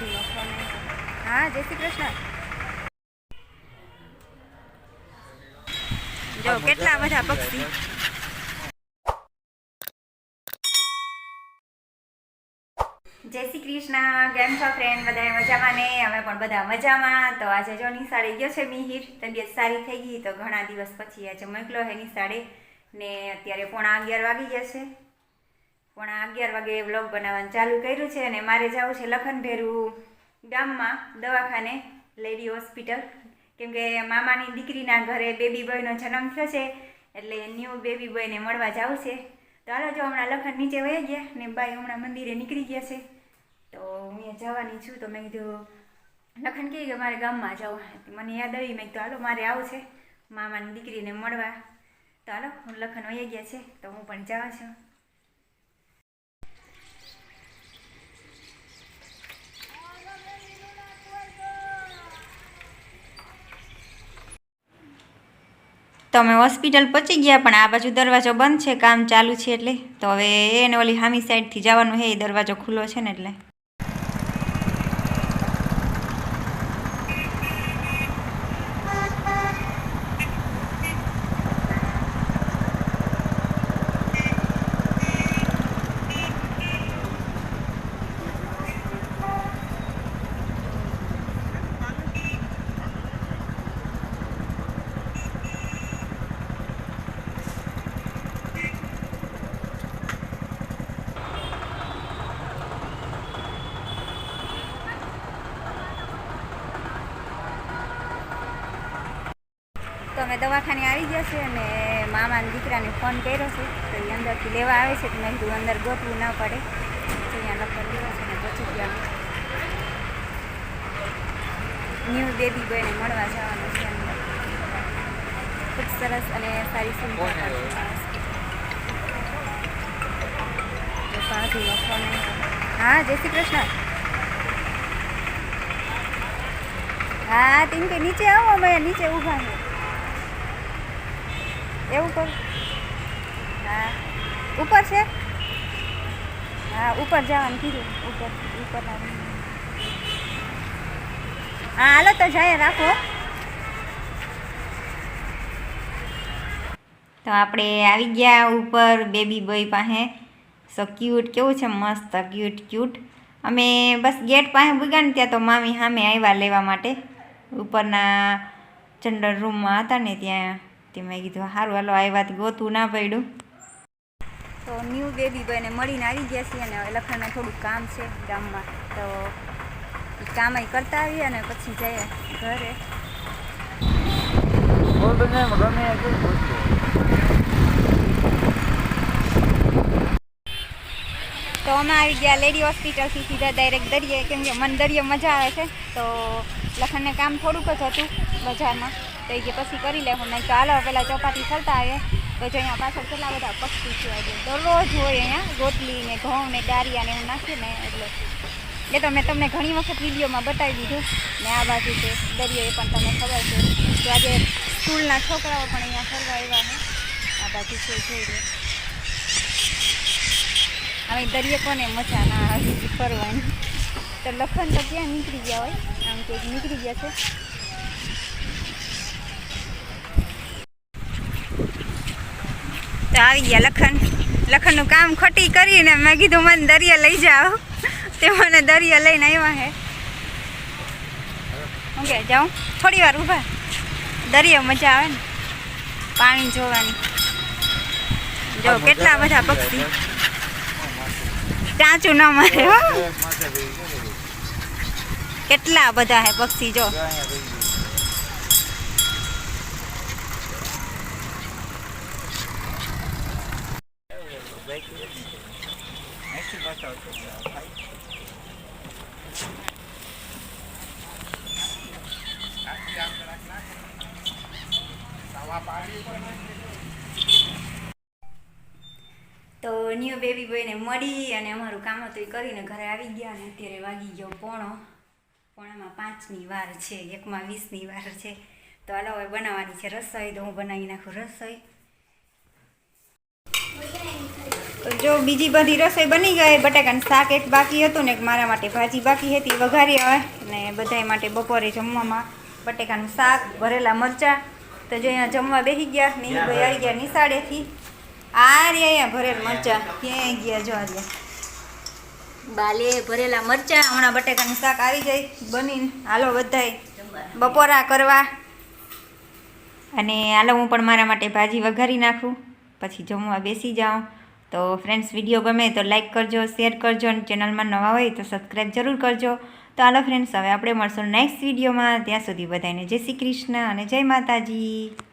Phone હા, જય શ્રી કૃષ્ણ. જો, કેટલા બધા પક્ષી. જય શ્રી કૃષ્ણ. કેમ છો ફ્રેન્ડ બધા મજામાં ને? અમે પણ બધા મજામાં. તો આજે જો નિશાળે ગયો છે મિહિર. તબિયત સારી થઈ ગઈ તો ઘણા દિવસ પછી આજે મોકલો હે નિશાળે. ને અત્યારે પોણા અગિયાર વાગી ગયા છે. પોણા અગિયાર વાગે વ્લોગ બનાવવાનું ચાલુ કર્યું છે અને મારે જવું છે લખનભેરું ગામમાં, દવાખાને લેડી હોસ્પિટલ કેમ કે મામાની દીકરીના ઘરે બેબી બોયનો જન્મ થયો છે, એટલે ન્યૂ બેબી બોયને મળવા જવું છે. તો હાલો, જો હમણાં લખન નીચે વહી ગયા ને બાઈ હમણાં મંદિરે નીકળી ગયા છે. તો હું જવાની છું. તો મેં કીધું, લખન કહી કે મારે ગામમાં જવું મને યાદ આવી, મેં કીધું, હાલો, મારે આવું છે. મામાની દીકરીને મળવા. તો હાલો, હું લખન વહી ગયા છે. તો હું પણ જાઉં છું. તો અમે હોસ્પિટલ પહોંચી ગયા, પણ આ બાજુ દરવાજો બંધ છે, કામ ચાલુ છે એટલે. તો હવે એને ઓલી હામી સાઈડથી જવાનું છે, એ દરવાજો ખુલ્લો છે ને એટલે. તો અમે દવાખાને આવી ગયા છે અને મામાના દીકરાને ફોન કર્યો છે. તો એ અંદરથી લેવા આવે છે. તો મેં કીધું અંદર ગોતવું ના પડે. તો અહીંયા લખન લેવા છે ને પછી ગયા ન્યૂ બેબી બોયને મળવા જવાનું છે અંદર. ખૂબ સરસ અને સારી આવ્યો. હા જય શ્રી કૃષ્ણ. હા તેમ કે નીચે આવો અમે નીચે ઊભા છે. એવું કરું? હા. ઉપર છે? હા, ઉપર જવાનું કીધું. ઉપર ઉપર હા, હાલો તો જાય રાખો. તો આપણે આવી ગયા ઉપર બેબી બોય પાસે. સો ક્યુટ કેવું છે મસ્ત ક્યુટ ક્યુટ અમે બસ ગેટ પાસે ભૂગ્યા ત્યાં તો મામી સામે આવ્યા લેવા માટે. ઉપરના જનરલ રૂમમાં હતા ને ત્યાં. તે મેં કીધું સારું હાલો આવ્યા તો ગોતું ના પડ્યું. તો ન્યૂ બેબી બોયને મળીને આવી ગયા છીએ અને લખણને થોડુંક કામ છે ગામમાં. તો ઈ કામ અહીં કરતા આવીએ અને પછી જઈએ ઘરે. તો અમે આવી ગયા લેડી હોસ્પિટલથી સીધા ડાયરેક્ટ દરિયે કેમ કે મને દરિયે મજા આવે છે. તો લખનને કામ થોડુંક જ હતું બજારમાં. તો એ પછી કરી લે હું તો હાલો પહેલાં ચોપાટી ફરતા આવે તો અહીંયા પાછળ કેટલા બધા પક્ષી છે આજે. દરરોજ હોય અહીંયા રોટલી ને ઘઉં ને ડારિયા ને એવું નાખીએ ને એટલે. એ તો મેં તમને ઘણી વખત વિડીયોમાં બતાવી દીધું. ને આ બાજુ છે દરિયો એ પણ તમને ખબર છે. તો આજે સ્કૂલના છોકરાઓ પણ અહીંયા ફરવા આવ્યા છે. આ બાજુ છે, જોઈ લે. હવે દરિયે કોને મજા ના આવી ફરવાની. તો લખન તો ક્યાં નીકળી ગયા હોય? આમ કે નીકળી ગયા છે. તો આવી ગયા. લખન લખનનું કામ ખટી કરીને મેં કીધું મને દરિયા લઈ જાઓ. તે મને દરિયા લઈને આવ્યા હે. હું કે જાઉં? થોડી વાર ઊભા. દરિયા મજા આવે ને. પાણી જોવાની. જો કેટલા બધા પક્ષી. ચાંચું ન મારે હો. કેટલા બધા હે પક્ષી જો. તો ન્યૂ બેબી બોયને મળી અને અમારું કામ હતું એ કરીને ઘરે આવી ગયા અને અત્યારે વાગી ગયો પોણો. પોણામાં પાંચની વાર છે, એકમાં વીસની વાર છે. તો હાલો હવે બનાવવાની છે રસોઈ, તો હું બનાવી નાખું રસોઈ. તો જો બીજી બધી રસોઈ બની ગઈ, બટાકાનું શાક એક બાકી હતું ને એક મારા માટે ભાજી બાકી હતી, વઘારી આવે ને બધાય માટે બપોરે જમવામાં બટાકાનું શાક, ભરેલા મરચાં. તો જો અહીંયા જમવા બેસી ગયા મિહિરભાઈ આવી ગયા નિશાળેથી. આ રે અહીંયા ભરેલ મરચાં. ક્યાંય ગયા જો આ રહ્યા. બાલે ભરેલા મરચાં, હમણાં બટાકાનું શાક આવી જાય બનીને. હાલો બધાય, બપોરા કરવા. અને હાલો હું પણ મારા માટે ભાજી વઘારી નાખું. પછી જમવા બેસી જાઉં. તો ફ્રેન્ડ્સ વીડિયો ગમે તો લાઇક કરજો શેર કરજો અને ચેનલમાં નવા હોય તો સબસ્ક્રાઈબ જરૂર કરજો. તો હાલો ફ્રેન્ડ્સ હવે આપણે મળશું નેક્સ્ટ વિડીયોમાં ત્યાં સુધી બધાને જય શ્રી કૃષ્ણ અને જય માતાજી.